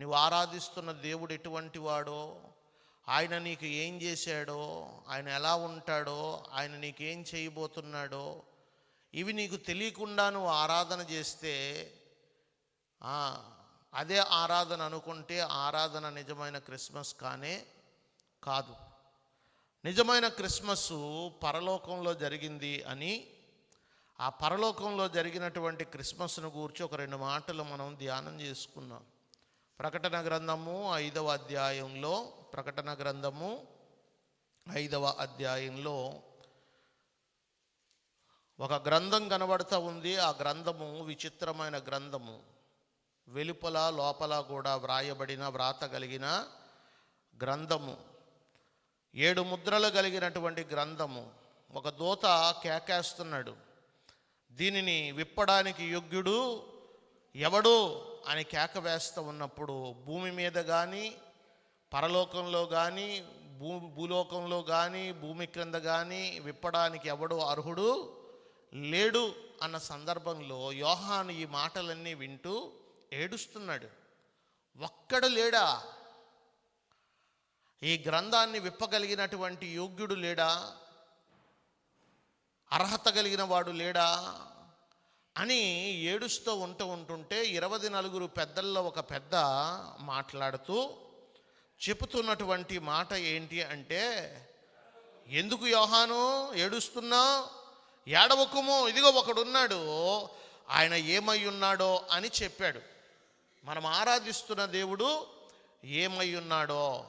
నువ్వు ఆరాధిస్తున్న దేవుడు ఎటువంటి వాడో? ఆయన నీకు ఏం చేశాడో? ఆయన ఎలా ఉంటాడో? ఆయన నీకేం చేయబోతున్నాడో? ఇవి నీకు తెలియకుండా నువ్వు ఆరాధన చేస్తే అదే ఆరాధన అనుకుంటే ఆరాధన నిజమైన క్రిస్మస్ కానే కాదు. నిజమైన క్రిస్మస్ పరలోకంలో జరిగింది అని ఆ పరలోకంలో జరిగినటువంటి క్రిస్మస్ను గురించి ఒక రెండు మాటలు మనం ధ్యానం చేసుకున్నాం ప్రకటన గ్రంథము ఐదవ అధ్యాయంలో ప్రకటన గ్రంథము ఐదవ అధ్యాయంలో ఒక గ్రంథం కనబడుతూ ఉంది. ఆ గ్రంథము విచిత్రమైన గ్రంథము. వెలుపల లోపల కూడా వ్రాయబడిన వ్రాత కలిగిన గ్రంథము. ఏడు ముద్రలు కలిగినటువంటి గ్రంథము. ఒక దూత కేకేస్తున్నాడు. దీనిని విప్పడానికి యోగ్యుడు ఎవడు? అని కేక వేస్తూ ఉన్నప్పుడు భూమి మీద కానీ పరలోకంలో కానీ భూ భూలోకంలో కానీ భూమి క్రింద కానీ విప్పడానికి ఎవడు అర్హుడు లేడు అన్న సందర్భంలో యోహాను ఈ మాటలన్నీ వింటూ ఏడుస్తున్నాడు. ఒక్కడు లేడా? ఈ గ్రంథాన్ని విప్పగలిగినటువంటి యోగ్యుడు లేడా? అర్హత కలిగిన వాడు లేడా? అని ఏడుస్తూ ఉంటూ ఉంటుంటే ఇరవై నలుగురు పెద్దల్లో ఒక పెద్ద మాట్లాడుతూ చెబుతున్నటువంటి మాట ఏంటి అంటే ఎందుకు యోహాను ఏడుస్తున్నా ఏడవకుము ఇదిగో ఒకడున్నాడు ఆయన ఏమై ఉన్నాడో అని చెప్పాడు. మనం ఆరాధిస్తున్న దేవుడు ఏమై ఉన్నాడో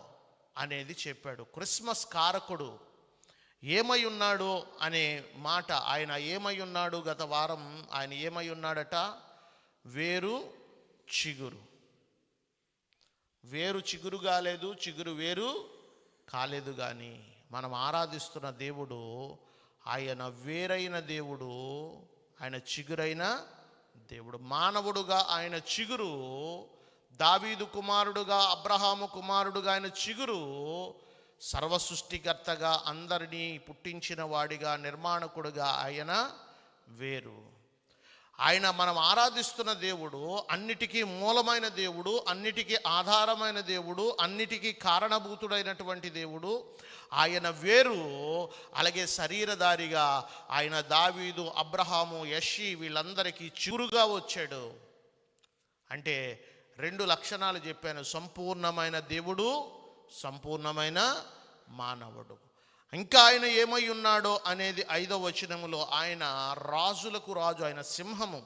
అనేది చెప్పాడు. క్రిస్మస్ కారకుడు ఏమై ఉన్నాడు అనే మాట ఆయన ఏమై ఉన్నాడు గత వారం ఆయన ఏమై ఉన్నాడట? వేరు చిగురు. వేరు చిగురు కాలేదు చిగురు వేరు కాలేదు కానీ మనం ఆరాధిస్తున్న దేవుడు ఆయన వేరైన దేవుడు ఆయన చిగురైన దేవుడు. మానవుడుగా ఆయన చిగురు దావీదు కుమారుడుగా అబ్రహాము కుమారుడుగా ఆయన చిగురు సర్వ సృష్టికర్తగా అందరినీ పుట్టించిన వాడిగా నిర్మాణకుడుగా ఆయన వేరు. ఆయన మనం ఆరాధిస్తున్న దేవుడు అన్నిటికీ మూలమైన దేవుడు అన్నిటికీ ఆధారమైన దేవుడు అన్నిటికీ కారణభూతుడైనటువంటి దేవుడు ఆయన వేరు. అలాగే శరీరధారిగా ఆయన దావీదు అబ్రహాము యషి వీళ్ళందరికీ చిరుగా వచ్చాడు. అంటే రెండు లక్షణాలు చెప్పాను. సంపూర్ణమైన దేవుడు సంపూర్ణమైన మానవుడు. ఇంకా ఆయన ఏమై ఉన్నాడో అనేది ఐదవ వచనములో ఆయన రాజులకు రాజు ఆయన సింహము.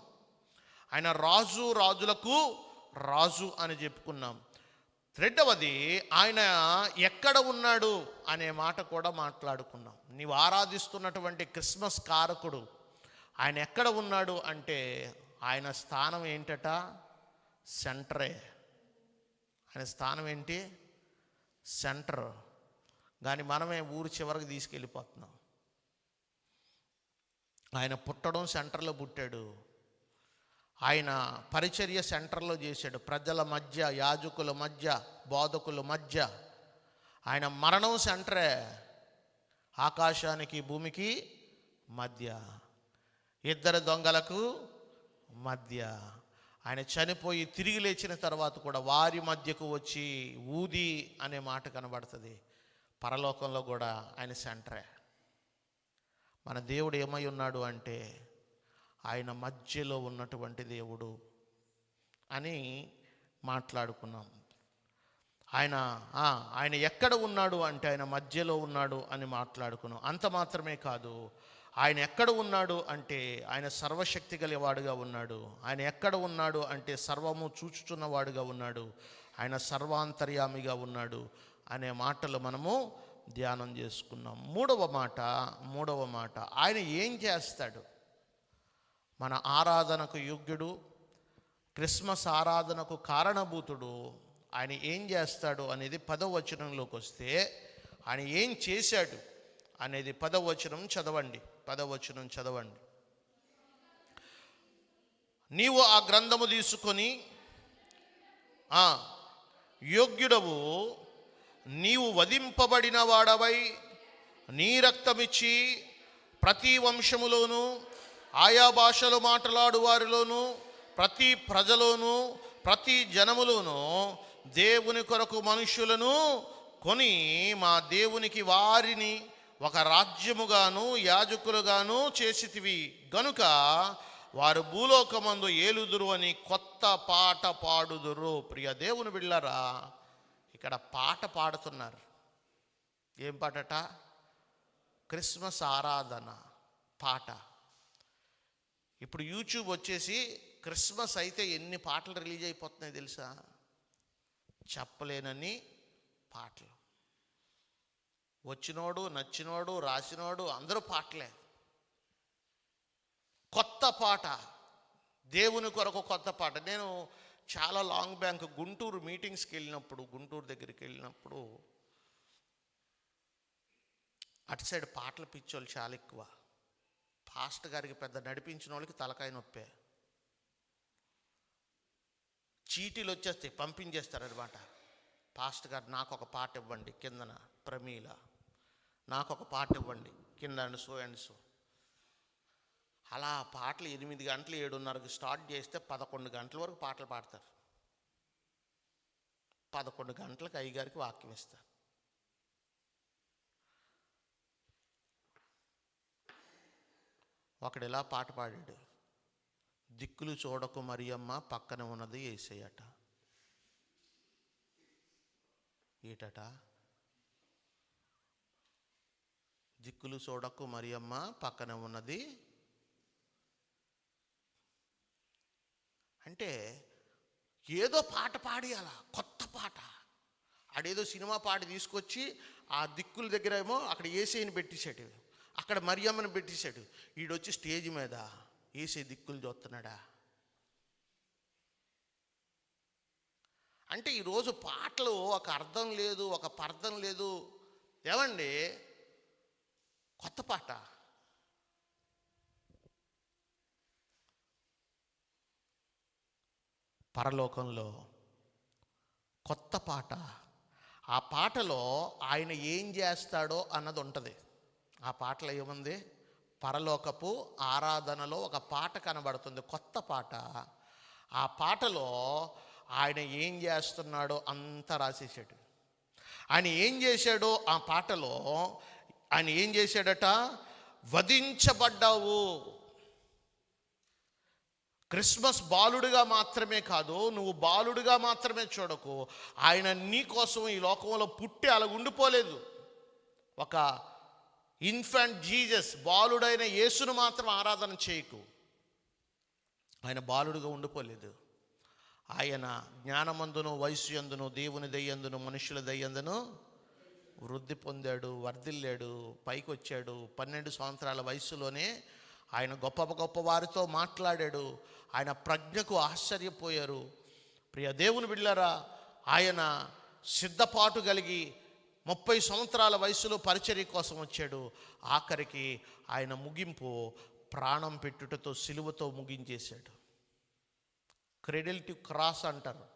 ఆయన రాజు రాజులకు రాజు అని చెప్పుకున్నాం. రెండవది ఆయన ఎక్కడ ఉన్నాడు అనే మాట కూడా మాట్లాడుకున్నాం. నీవు ఆరాధిస్తున్నటువంటి క్రిస్మస్ కారకుడు ఆయన ఎక్కడ ఉన్నాడు అంటే ఆయన స్థానం ఏంటట? సెంటరే. ఆయన స్థానం ఏంటి? సెంటర్. కానీ మనమే ఊరు చివరికి తీసుకెళ్ళిపోతున్నాం. ఆయన పుట్టడం సెంటర్లో పుట్టాడు. ఆయన పరిచర్య సెంటర్లో చేశాడు. ప్రజల మధ్య యాజకుల మధ్య బోధకుల మధ్య. ఆయన మరణం సెంటరే. ఆకాశానికి భూమికి మధ్య. ఇద్దరు దొంగలకు మధ్య. ఆయన చనిపోయి తిరిగి లేచిన తర్వాత కూడా వారి మధ్యకు వచ్చి ఊది అనే మాట కనబడుతుంది. పరలోకంలో కూడా ఆయన సెంటరే. మన దేవుడు ఏమై ఉన్నాడు అంటే ఆయన మధ్యలో ఉన్నటువంటి దేవుడు అని మాట్లాడుకున్నాం. ఆయన ఆయన ఎక్కడ ఉన్నాడు అంటే ఆయన మధ్యలో ఉన్నాడు అని మాట్లాడుకున్నాం. అంత మాత్రమే కాదు ఆయన ఎక్కడ ఉన్నాడు అంటే ఆయన సర్వశక్తి గలవాడుగా ఉన్నాడు. ఆయన ఎక్కడ ఉన్నాడు అంటే సర్వము చూచుచున్నవాడుగా ఉన్నాడు. ఆయన సర్వాంతర్యామిగా ఉన్నాడు అనే మాటలు మనము ధ్యానం చేసుకున్నాం. మూడవ మాట మూడవ మాట ఆయన ఏం చేస్తాడు? మన ఆరాధనకు యోగ్యుడు క్రిస్మస్ ఆరాధనకు కారణభూతుడు ఆయన ఏం చేస్తాడు అనేది పదవచనంలోకి వస్తే ఆయన ఏం చేశాడు అనేది పదవచనం చదవండి. పదవచనం చదవండి. నీవు ఆ గ్రంథము తీసుకొని యోగ్యుడవు నీవు వధింపబడిన వాడవై నీ రక్తమిచ్చి ప్రతి వంశములోనూ ఆయా భాషలు మాట్లాడు వారిలోనూ ప్రతి ప్రజలోనూ ప్రతి జనములోనూ దేవుని కొరకు మనుషులను కొని మా దేవునికి వారిని ఒక రాజ్యముగాను యాజకులుగాను చేసితివి. గనుక వారు భూలోకమందు ఏలుదురు అని కొత్త పాట పాడుదురు. ప్రియ దేవుని బిళ్ళరా ఇక్కడ పాట పాడుతున్నారు. ఏం పాటట? క్రిస్మస్ ఆరాధన పాట. ఇప్పుడు యూట్యూబ్ వచ్చేసి క్రిస్మస్ అయితే ఎన్ని పాటలు రిలీజ్ అయిపోతున్నాయి తెలుసా? చెప్పలేనని పాటలు. వచ్చినోడు నచ్చినోడు రాసినోడు అందరూ పాటలే. కొత్త పాట. దేవుని కొరకు కొత్త పాట. నేను చాలా లాంగ్ బ్యాంక్ గుంటూరు మీటింగ్స్కి వెళ్ళినప్పుడు గుంటూరు దగ్గరికి వెళ్ళినప్పుడు అటు సైడ్ పాటలు పిచ్చోళ్ళు చాలా ఎక్కువ. పాస్ట్ గారికి పెద్ద నడిపించిన వాళ్ళకి తలకాయ నొప్పే. చీటీలు వచ్చేస్తాయి పంపించేస్తారనమాట పాస్ట్ గారు నాకు ఒక పాట ఇవ్వండి కిందన ప్రమీల. నాకు ఒక పాట ఇవ్వండి కింద అండ్ సో అండ్ సో. అలా పాటలు ఎనిమిది గంటలు ఏడున్నరకు స్టార్ట్ చేస్తే పదకొండు గంటల వరకు పాటలు పాడతారు. పదకొండు గంటలకు అయ్యగారికి వాక్యం ఇస్తారు. ఒకడు ఇలా పాట పాడాడు? దిక్కులు చూడకు మరియమ్మ పక్కన ఉన్నది ఏసయ్యట. ఏటట? దిక్కులు చూడకు మరియమ్మ పక్కన ఉన్నది. అంటే ఏదో పాట పాడి అలా కొత్త పాట. ఆడేదో సినిమా పాట తీసుకొచ్చి ఆ దిక్కుల దగ్గర ఏమో అక్కడ ఏసీని పెట్టేశాడు. అక్కడ మరియమ్మని పెట్టేశాడు. ఈడొచ్చి స్టేజ్ మీద ఏసీ దిక్కులు చూస్తున్నాడా? అంటే ఈరోజు పాటలు ఒక అర్థం లేదు ఒక పర్థం లేదు. ఏమండి? కొత్త పాట. పరలోకంలో కొత్త పాట. ఆ పాటలో ఆయన ఏం చేస్తాడో అన్నది ఉంటుంది. ఆ పాటలో ఏముంది? పరలోకపు ఆరాధనలో ఒక పాట కనబడుతుంది. కొత్త పాట. ఆ పాటలో ఆయన ఏం చేస్తున్నాడో అంతా రాసేసాడు. ఆయన ఏం చేశాడో ఆ పాటలో ఆయన ఏం చేశాడట? వధించబడ్డావు. క్రిస్మస్ బాలుడిగా మాత్రమే కాదు నువ్వు బాలుడిగా మాత్రమే చూడకు. ఆయన నీ కోసం ఈ లోకంలో పుట్టి అలా ఉండిపోలేదు. ఒక ఇన్ఫాంట్ జీజస్ బాలుడైన యేసును మాత్రం ఆరాధన చేయకు. ఆయన బాలుడుగా ఉండిపోలేదు. ఆయన జ్ఞానమందును వయస్సు ఎందును దేవుని దయ్యందును మనుషుల దయ్యందును వృద్ధి పొందాడు వర్ధిల్లాడు పైకి వచ్చాడు పన్నెండు సంవత్సరాల వయసులోనే ఆయన గొప్ప గొప్ప వారితో మాట్లాడాడు. ఆయన ప్రజ్ఞకు ఆశ్చర్యపోయారు. ప్రియ దేవుని బిళ్ళరా ఆయన సిద్ధపాటు కలిగి ముప్పై సంవత్సరాల వయసులో పరిచర్య కోసం వచ్చాడు. ఆఖరికి ఆయన ముగింపు ప్రాణం పెట్టుటతో సిలువతో ముగించేశాడు. క్రెడిల్ టు క్రాస్ అంటారు.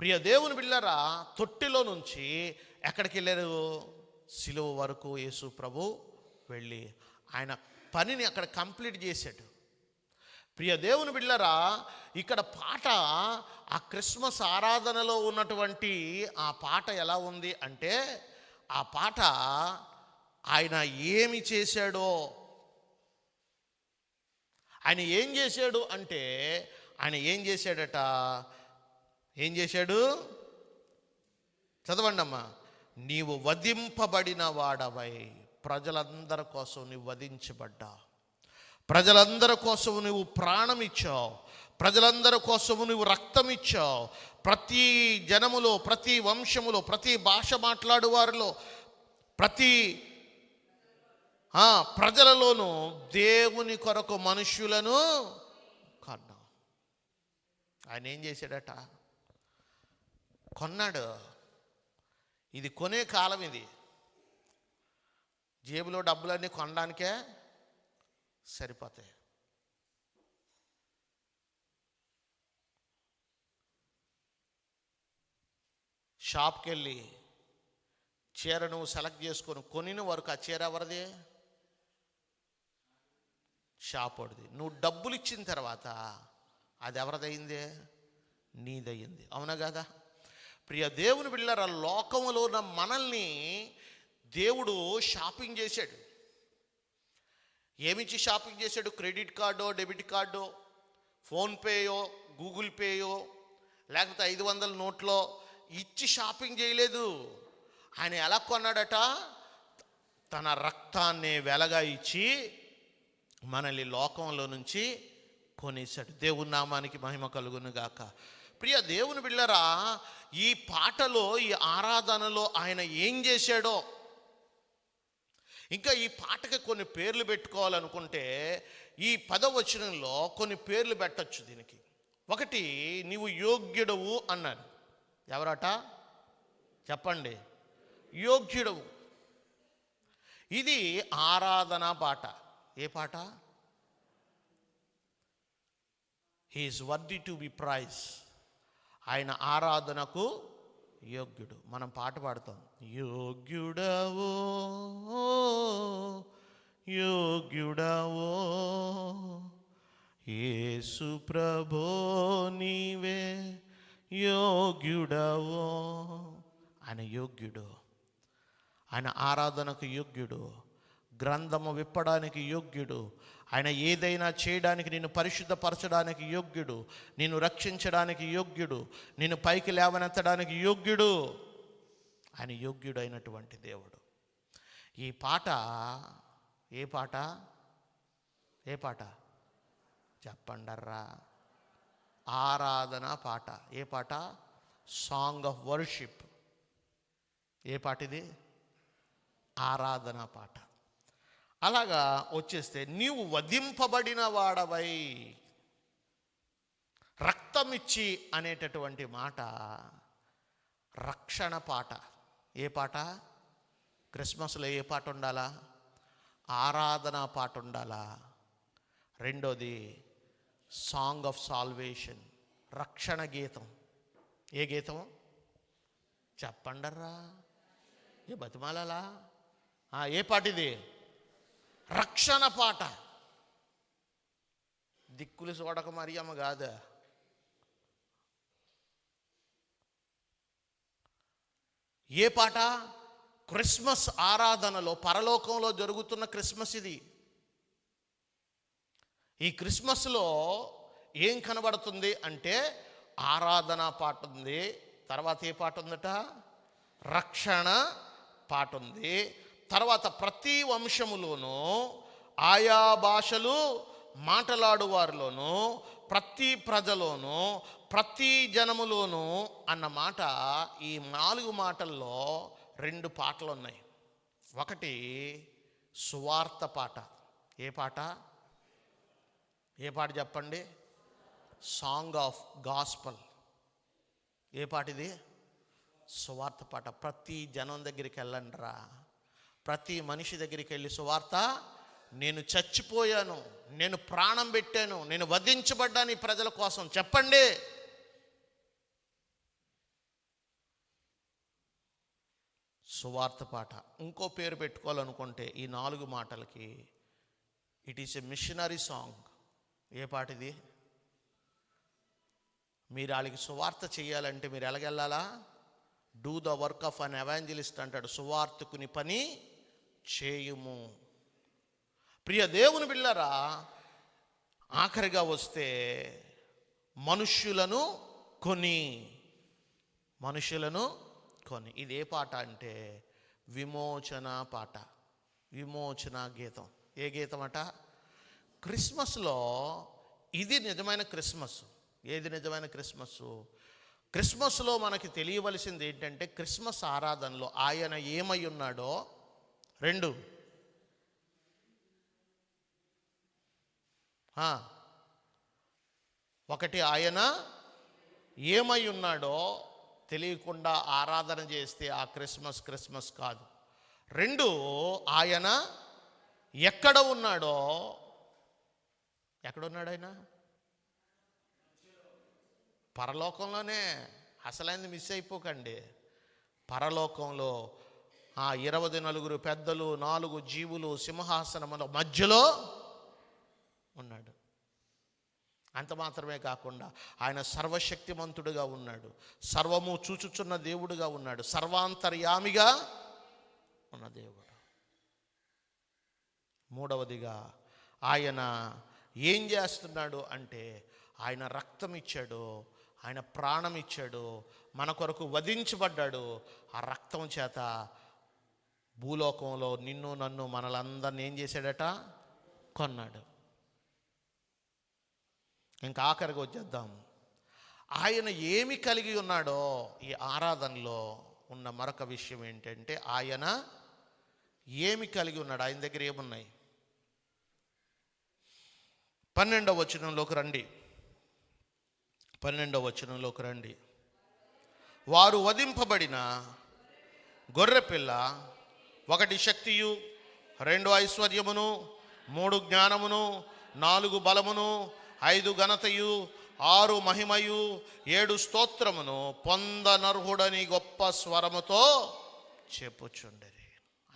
ప్రియ దేవుని బిళ్ళరా తొట్టిలో నుంచి ఎక్కడికి వెళ్ళారు సిలువ వరకు యేసు ప్రభు వెళ్ళి ఆయన పనిని అక్కడ కంప్లీట్ చేశాడు. ప్రియ దేవుని బిళ్ళరా ఇక్కడ పాట ఆ క్రిస్మస్ ఆరాధనలో ఉన్నటువంటి ఆ పాట ఎలా ఉంది అంటే ఆ పాట ఆయన ఏమి చేశాడో. ఆయన ఏం చేశాడు అంటే ఆయన ఏం చేశాడట? ఏం చేశాడు? చదవండి అమ్మా నీవు వధింపబడిన వాడవై. ప్రజలందరి కోసం నీవు వధించబడ్డా. ప్రజలందరి కోసం నువ్వు ప్రాణం ఇచ్చావు ప్రజలందరి కోసము నువ్వు రక్తం ఇచ్చావు ప్రతి జనములో ప్రతి వంశములో ప్రతి భాష మాట్లాడు వారిలో ప్రతి ప్రజలలోనూ దేవుని కొరకు మనుష్యులను కన్నా ఆయన ఏం చేశాడట? కొన్నాడు. ఇది కొనే కాలం ఇది. జేబులో డబ్బులన్నీ కొనడానికే సరిపోతాయి. షాప్కి వెళ్ళి చీర నువ్వు సెలెక్ట్ చేసుకొని కొనిన వరకు ఆ చీర ఎవరిది? షాప్ వాడిది నువ్వు డబ్బులు ఇచ్చిన తర్వాత అది ఎవరిదైంది నీదయ్యింది అవునా కదా? ప్రియ దేవుని బిళ్ళారా లోకంలో ఉన్న మనల్ని దేవుడు షాపింగ్ చేశాడు. ఏమించి షాపింగ్ చేశాడు? క్రెడిట్ కార్డో డెబిట్ కార్డో ఫోన్పేయో గూగుల్ పేయో లేకపోతే ఐదు వందల నోట్లో ఇచ్చి షాపింగ్ చేయలేదు. ఆయన ఎలా కొన్నాడట? తన రక్తాన్ని వెలగా ఇచ్చి మనల్ని లోకంలో నుంచి కొనేశాడు. దేవుని నామానికి మహిమ కలుగును గాక ప్రియ దేవుని బిళ్ళరా ఈ పాటలో ఈ ఆరాధనలో ఆయన ఏం చేశాడో? ఇంకా ఈ పాటకి కొన్ని పేర్లు పెట్టుకోవాలనుకుంటే ఈ పదవచనంలో కొన్ని పేర్లు పెట్టచ్చు దీనికి. ఒకటి నీవు యోగ్యుడవు అన్నాడు ఎవరట? చెప్పండి. యోగ్యుడవు. ఇది ఆరాధన పాట. ఏ పాట? He is worthy to be praise ఆయన ఆరాధనకు యోగ్యుడు. మనం పాట పాడతాం. యోగ్యుడవో యోగ్యుడవో యేసు ప్రభో నీవే యోగ్యుడవో. ఆయన యోగ్యుడు. ఆయన ఆరాధనకు యోగ్యుడు. గ్రంథము విప్పడానికి యోగ్యుడు. ఆయన ఏదైనా చేయడానికి నిన్ను పరిశుద్ధపరచడానికి యోగ్యుడు నిన్ను రక్షించడానికి యోగ్యుడు నిన్ను పైకి లేవనెత్తడానికి యోగ్యుడు. ఆయన యోగ్యుడు అయినటువంటి దేవుడు. ఈ పాట ఏ పాట? ఏ పాట? చెప్పండర్రా. ఆరాధన పాట. ఏ పాట? Song of worship. ఏ పాట ఇది ఆరాధన పాట. అలాగా వచ్చేస్తే నీవు వధింపబడిన వాడవై. రక్తమిచ్చి అనేటటువంటి మాట రక్షణ పాట. ఏ పాట? క్రిస్మస్లో ఏ పాట ఉండాలా? ఆరాధన పాట ఉండాలా? రెండోది సాంగ్ ఆఫ్ సాల్వేషన్. రక్షణ గీతం. ఏ గీతం చెప్పండర్రా. ఏ బతిమాలలా? ఏ పాట ఇది రక్షణ పాట. దిక్కులు చూడక మరియమ్మ కాదా. ఏ పాట? క్రిస్మస్ ఆరాధనలో పరలోకంలో జరుగుతున్న క్రిస్మస్ ఇది. ఈ క్రిస్మస్లో ఏం కనబడుతుంది అంటే ఆరాధన పాట ఉంది. తర్వాత ఏ పాట ఉందట? రక్షణ పాట ఉంది. తర్వాత ప్రతి వంశములోనూ ఆయా భాషలు మాట్లాడువారిలోనూ ప్రతి ప్రజలోనూ ప్రతి జనములోనూ అన్న మాట ఈ నాలుగు మాటల్లో రెండు పాటలు ఉన్నాయి ఒకటి సువార్త పాట. ఏ పాట? ఏ పాట చెప్పండి? సాంగ్ ఆఫ్ గాస్పల్ ఏ పాట ఇది సువార్త పాట. ప్రతి జనం దగ్గరికి వెళ్ళండి రా ప్రతి మనిషి దగ్గరికి వెళ్ళి సువార్త నేను చచ్చిపోయాను నేను ప్రాణం పెట్టాను నేను వధించబడ్డాను ఈ ప్రజల కోసం చెప్పండి. సువార్త పాట. ఇంకో పేరు పెట్టుకోవాలనుకుంటే ఈ నాలుగు మాటలకి it is a missionary song ఏ పాట ఇది? మీరు వాళ్ళకి సువార్త చేయాలంటే మీరు ఎలాగెళ్ళాలా? Do the work of an evangelist అంటాడు. సువార్తకుని పని చేయుము. ప్రియ దేవుని బిళ్ళరా ఆఖరిగా వస్తే మనుష్యులను కొని మనుషులను కొని. ఇది ఏ పాట అంటే విమోచన పాట విమోచన గీతం. ఏ గీతం అట? క్రిస్మస్లో ఇది నిజమైన క్రిస్మస్. ఏది నిజమైన క్రిస్మస్? క్రిస్మస్లో మనకి తెలియవలసింది ఏంటంటే క్రిస్మస్ ఆరాధనలో ఆయన ఏమై ఉన్నాడో రెండు. ఒకటి ఆయన ఏమై ఉన్నాడో తెలియకుండా ఆరాధన చేస్తే ఆ క్రిస్మస్ క్రిస్మస్ కాదు. రెండు ఆయన ఎక్కడ ఉన్నాడో ఎక్కడ ఉన్నాడు ఆయన? పరలోకంలోనే. అసలైంది మిస్ అయిపోకండి. పరలోకంలో ఆ ఇరవై నలుగురు పెద్దలు నాలుగు జీవులు సింహాసనముల మధ్యలో ఉన్నాడు. అంత మాత్రమే కాకుండా ఆయన సర్వశక్తిమంతుడుగా ఉన్నాడు. సర్వము చూచుచున్న దేవుడుగా ఉన్నాడు. సర్వాంతర్యామిగా ఉన్న దేవుడు. మూడవదిగా ఆయన ఏం చేస్తున్నాడు అంటే ఆయన రక్తం ఇచ్చాడు ఆయన ప్రాణం ఇచ్చాడు మన కొరకు వధించబడ్డాడు. ఆ రక్తం చేత భూలోకంలో నిన్ను నన్ను మనలందరిని ఏం చేశాడట? కొన్నాడు. ఇంకా ఆఖరికి వచ్చేద్దాం. ఆయన ఏమి కలిగి ఉన్నాడో ఈ ఆరాధనలో ఉన్న మరొక విషయం ఏంటంటే ఆయన ఏమి కలిగి ఉన్నాడు? ఆయన దగ్గర ఏమున్నాయి? పన్నెండవ వచనంలోకి రండి. పన్నెండవ వచనంలోకి రండి. వారు వధింపబడిన గొర్రెపిల్ల ఒకటి శక్తియు రెండు ఐశ్వర్యమును మూడు జ్ఞానమును నాలుగు బలమును ఐదు ఘనతయు ఆరు మహిమయు ఏడు స్తోత్రమును పొందనర్హుడని గొప్ప స్వరముతో చెప్పుచుండేది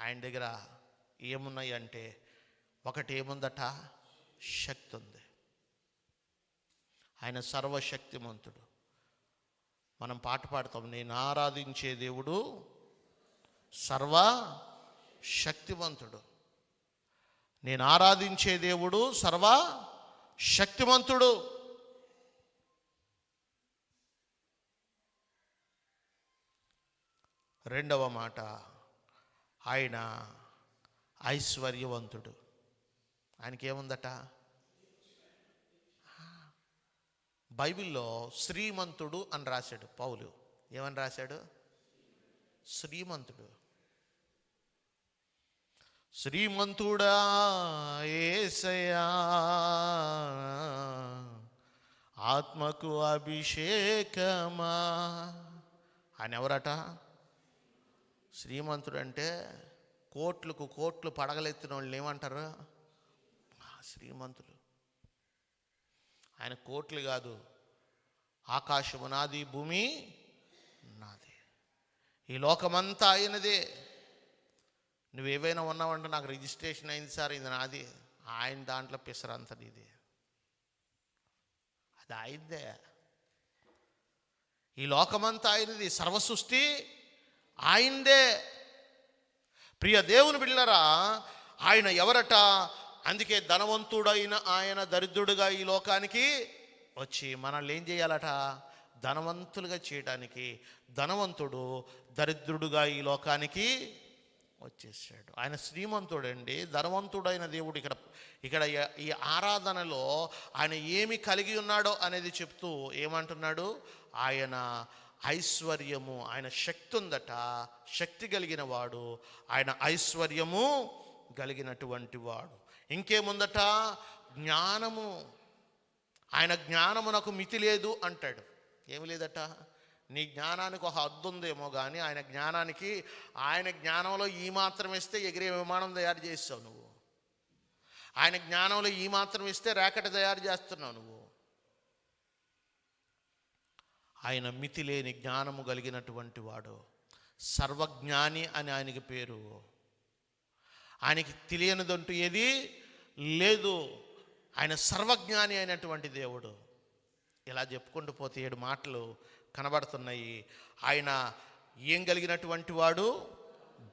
ఆయన దగ్గర ఏమున్నాయి అంటే ఒకటి ఏముందట? శక్తి ఉంది ఆయన సర్వశక్తిమంతుడు. మనం పాట పాడతాం నేను ఆరాధించే దేవుడు సర్వ శక్తివంతుడు. నేను ఆరాధించే దేవుడు సర్వ శక్తివంతుడు. రెండవ మాట ఆయన ఐశ్వర్యవంతుడు. ఆయనకి ఏముందట బైబిల్లో శ్రీమంతుడు అని రాశాడు పౌలు. ఏమని రాశాడు? శ్రీమంతుడు. శ్రీమంతుడా ఏసయా ఆత్మకు అభిషేకమా ఆయన ఎవరట? శ్రీమంతుడు అంటే కోట్లకు కోట్లు పడగలెత్తిన వాళ్ళు ఏమంటారు? ఆ, శ్రీమంతులు. ఆయన కోట్లు కాదు ఆకాశము నాది భూమి నాది. ఈ లోకమంతా ఆయనదే. నువ్వేవైనా ఉన్నావంటే నాకు రిజిస్ట్రేషన్ అయింది సార్ ఇది నాది. ఆయన దాంట్లో పిసరంత ఇది అది ఆయనదే ఈ లోకమంతా ఆయనది. సర్వసృష్టి ఆయనదే. ప్రియ దేవుని బిళ్ళరా ఆయన ఎవరట? అందుకే ధనవంతుడైన ఆయన దరిద్రుడుగా ఈ లోకానికి వచ్చి మనల్ని ఏం చేయాలట? ధనవంతులుగా చేయటానికి ధనవంతుడు దరిద్రుడుగా ఈ లోకానికి వచ్చేసాడు. ఆయన శ్రీమంతుడండి. ధనవంతుడైన దేవుడు ఇక్కడ ఇక్కడ ఈ- ఆరాధనలో ఆయన ఏమి కలిగి ఉన్నాడో అనేది చెప్తూ ఏమంటున్నాడు? ఆయన ఐశ్వర్యము ఆయన శక్తి ఉందట. శక్తి కలిగిన వాడు ఆయన ఐశ్వర్యము కలిగినటువంటి వాడు. ఇంకేముందట? జ్ఞానము. ఆయన జ్ఞానము నాకు మితి లేదు అంటాడు. ఏమి లేదట? నీ జ్ఞానానికి ఒక హద్దు ఉందేమో కానీ ఆయన జ్ఞానానికి ఆయన జ్ఞానంలో ఈ మాత్రం ఇస్తే ఎగిరే విమానం తయారు చేస్తావు నువ్వు. ఆయన జ్ఞానంలో ఈ మాత్రం ఇస్తే ర్యాకెట్ తయారు చేస్తున్నావు నువ్వు. ఆయన మితి లేని జ్ఞానము కలిగినటువంటి వాడు. సర్వజ్ఞాని అని ఆయనకి పేరు. ఆయనకి తెలియనిదంటూ ఏది లేదు. ఆయన సర్వజ్ఞాని అయినటువంటి దేవుడు. ఇలా చెప్పుకుంటూ పోతే ఏడు మాటలు కనబడుతున్నాయి. ఆయన ఏం కలిగినటువంటి వాడు?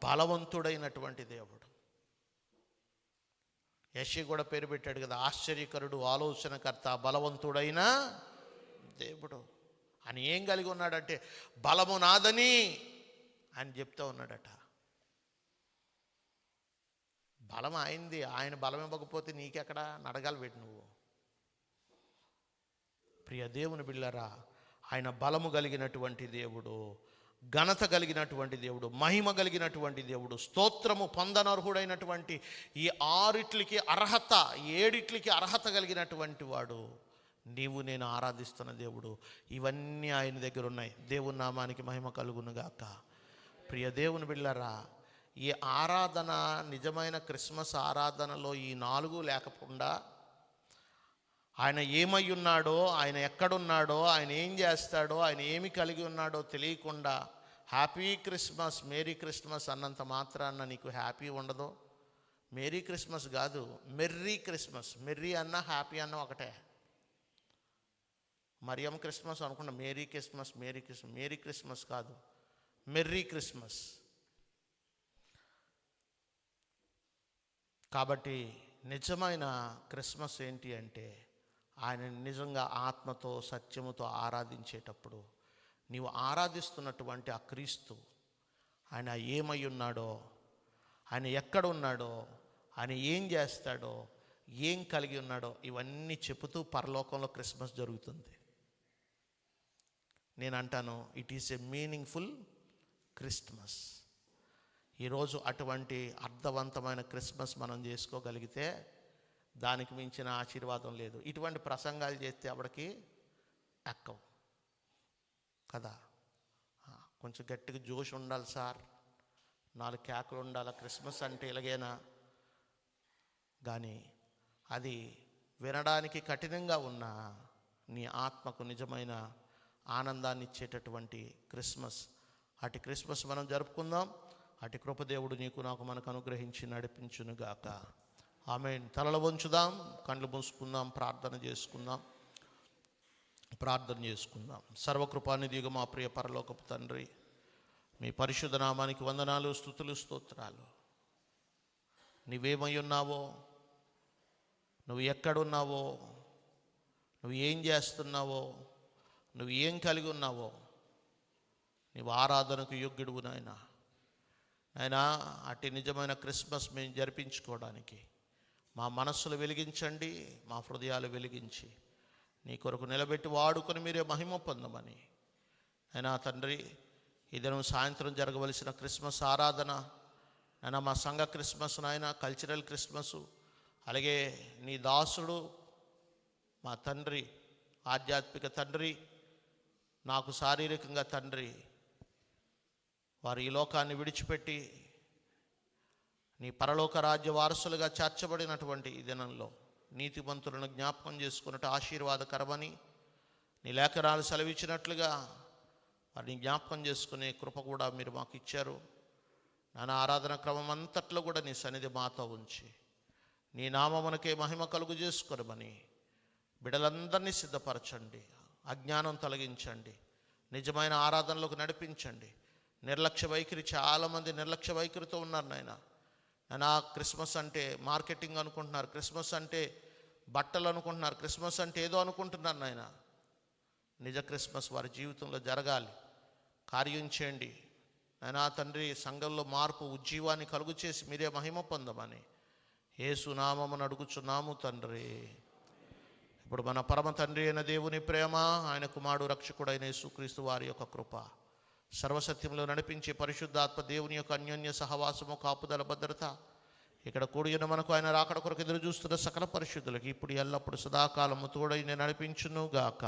బలవంతుడైనటువంటి దేవుడు. యశి కూడా పేరు పెట్టాడు కదా ఆశ్చర్యకరుడు ఆలోచనకర్త బలవంతుడైన దేవుడు. ఆయన ఏం కలిగి ఉన్నాడంటే బలము నాదని అని చెప్తా ఉన్నాడట. బలం అయింది ఆయన బలం ఇవ్వకపోతే నీకెక్కడ నడగాలి పెట్టి నువ్వు. ప్రియ దేవుని బిళ్ళరా ఆయన బలము కలిగినటువంటి దేవుడు ఘనత కలిగినటువంటి దేవుడు మహిమ కలిగినటువంటి దేవుడు స్తోత్రము పొందనర్హుడైనటువంటి ఈ ఆరిట్లకి అర్హత ఏడిట్లకి అర్హత కలిగినటువంటి వాడు. నీవు నేను ఆరాధిస్తున్న దేవుడు. ఇవన్నీ ఆయన దగ్గర ఉన్నాయి. దేవుని నామానికి మహిమ కలుగునుగాక ప్రియ దేవుని బిళ్ళరా ఈ ఆరాధన నిజమైన క్రిస్మస్ ఆరాధనలో ఈ నాలుగు లేకుండా ఆయన ఏమై ఉన్నాడో ఆయన ఎక్కడున్నాడో ఆయన ఏం చేస్తాడో ఆయన ఏమి కలిగి ఉన్నాడో తెలియకుండా హ్యాపీ క్రిస్మస్ మేరీ క్రిస్మస్ అన్నంత మాత్రాన్న నీకు హ్యాపీ ఉండదు. మేరీ క్రిస్మస్ కాదు మెర్రీ క్రిస్మస్. మెర్రీ అన్న హ్యాపీ అన్న ఒకటే. మరియం క్రిస్మస్ అనుకున్న Mary Christmas Mary Christmas Mary Christmas కాదు మెర్రీ క్రిస్మస్. కాబట్టి నిజమైన క్రిస్మస్ ఏంటి అంటే ఆయన నిజంగా ఆత్మతో సత్యముతో ఆరాధించేటప్పుడు నీవు ఆరాధిస్తున్నటువంటి ఆ క్రీస్తు ఆయన ఏమై ఉన్నాడో ఆయన ఎక్కడ ఉన్నాడో ఆయన ఏం చేస్తాడో ఏం కలిగి ఉన్నాడో ఇవన్నీ చెబుతూ పరలోకంలో క్రిస్మస్ జరుగుతుంది. నేను అంటాను it is a meaningful Christmas ఈరోజు అటువంటి అర్థవంతమైన క్రిస్మస్ మనం చేసుకోగలిగితే దానికి మించిన ఆశీర్వాదం లేదు. ఇటువంటి ప్రసంగాలు చేస్తే ఆవిడకి ఎక్కవు. కదా? కొంచెం గట్టిగా జోష్ ఉండాలి సార్. నాలుగు కేకలు ఉండాలి. క్రిస్మస్ అంటే ఇలాగేనా? కానీ అది వినడానికి కఠినంగా ఉన్న నీ ఆత్మకు నిజమైన ఆనందాన్ని ఇచ్చేటటువంటి క్రిస్మస్. అటు క్రిస్మస్ మనం జరుపుకుందాం. అటు కృపదేవుడు నీకు నాకు మనకు అనుగ్రహించి నడిపించునుగాక. ఆమె తలలు వంచుదాం కళ్ళు మూసుకుందాం ప్రార్థన చేసుకుందాం. ప్రార్థన చేసుకుందాం. సర్వకృపానిధిగా మా ప్రియ పరలోకపు తండ్రి మీ పరిశుద్ధ నామానికి వందనాలు స్థుతులు స్తోత్రాలు. నువ్వేమై ఉన్నావో నువ్వు ఎక్కడున్నావో నువ్వు ఏం చేస్తున్నావో నువ్వు ఏం కలిగి ఉన్నావో నీవు ఆరాధనకు యోగ్యుడువు నాయన. నాయనా అట్టి నిజమైన క్రిస్మస్ మేము జరిపించుకోవడానికి మా మనస్సులు వెలిగించండి మా హృదయాలు వెలిగించి. నీ కొరకు నిలబెట్టి వాడుకొని మీరే మహిమ పొందమని. అయినా తండ్రి ఈ దినం సాయంత్రం జరగవలసిన క్రిస్మస్ ఆరాధన అయినా మా సంఘ క్రిస్మస్ నాయన కల్చరల్ క్రిస్మస్ అలాగే నీ దాసుడు మా తండ్రి ఆధ్యాత్మిక తండ్రి నాకు శారీరకంగా తండ్రి వారు ఈ లోకాన్ని విడిచిపెట్టి నీ పరలోక రాజ్య వారసులుగా చేర్చబడినటువంటి ఈ దినంలో నీతిమంతులను జ్ఞాపకం చేసుకున్నట్టు ఆశీర్వాదకరమని నీ లేఖనాలు సెలవిచ్చినట్లుగా వారిని జ్ఞాపకం చేసుకునే కృప కూడా మీరు మాకు ఇచ్చారు. నాన్న ఆరాధన క్రమం అంతట్లో కూడా నీ సన్నిధి మాతో ఉంచి నీ నామమునకే మహిమ కలుగు చేసుకొనమని బిడలందరినీ సిద్ధపరచండి. అజ్ఞానం తొలగించండి. నిజమైన ఆరాధనలోకి నడిపించండి. నిర్లక్ష్య వైఖరి చాలామంది నిర్లక్ష్య వైఖరితో ఉన్నారు నాయన. నా క్రిస్మస్ అంటే మార్కెటింగ్ అనుకుంటున్నారు క్రిస్మస్ అంటే బట్టలు అనుకుంటున్నారు క్రిస్మస్ అంటే ఏదో అనుకుంటున్నారు నాయన. నిజ క్రిస్మస్ వారి జీవితంలో జరగాలి కార్యం చేయండి. నాయనా తండ్రి సంఘంలో మార్పు ఉజ్జీవాన్ని కలుగు చేసి మీరే మహిమ పొందమని ఏసునామమును అడుగుచున్నాము తండ్రి. ఇప్పుడు మన పరమ తండ్రి అయిన దేవుని ప్రేమ ఆయన కుమారుడు రక్షకుడైన యేసుక్రీస్తు వారి యొక్క కృప. సర్వసత్యంలో నడిపించే పరిశుద్ధాత్మ దేవుని యొక్క అన్యోన్య సహవాసము కాపుదల భద్రత ఇక్కడ కూడిన మనకు ఆయన రాకడ కొరకు ఎదురు చూస్తున్న సకల పరిశుద్ధులకి ఇప్పుడు ఎల్లప్పుడు సదాకాలము తోడైన నడిపించును గాక.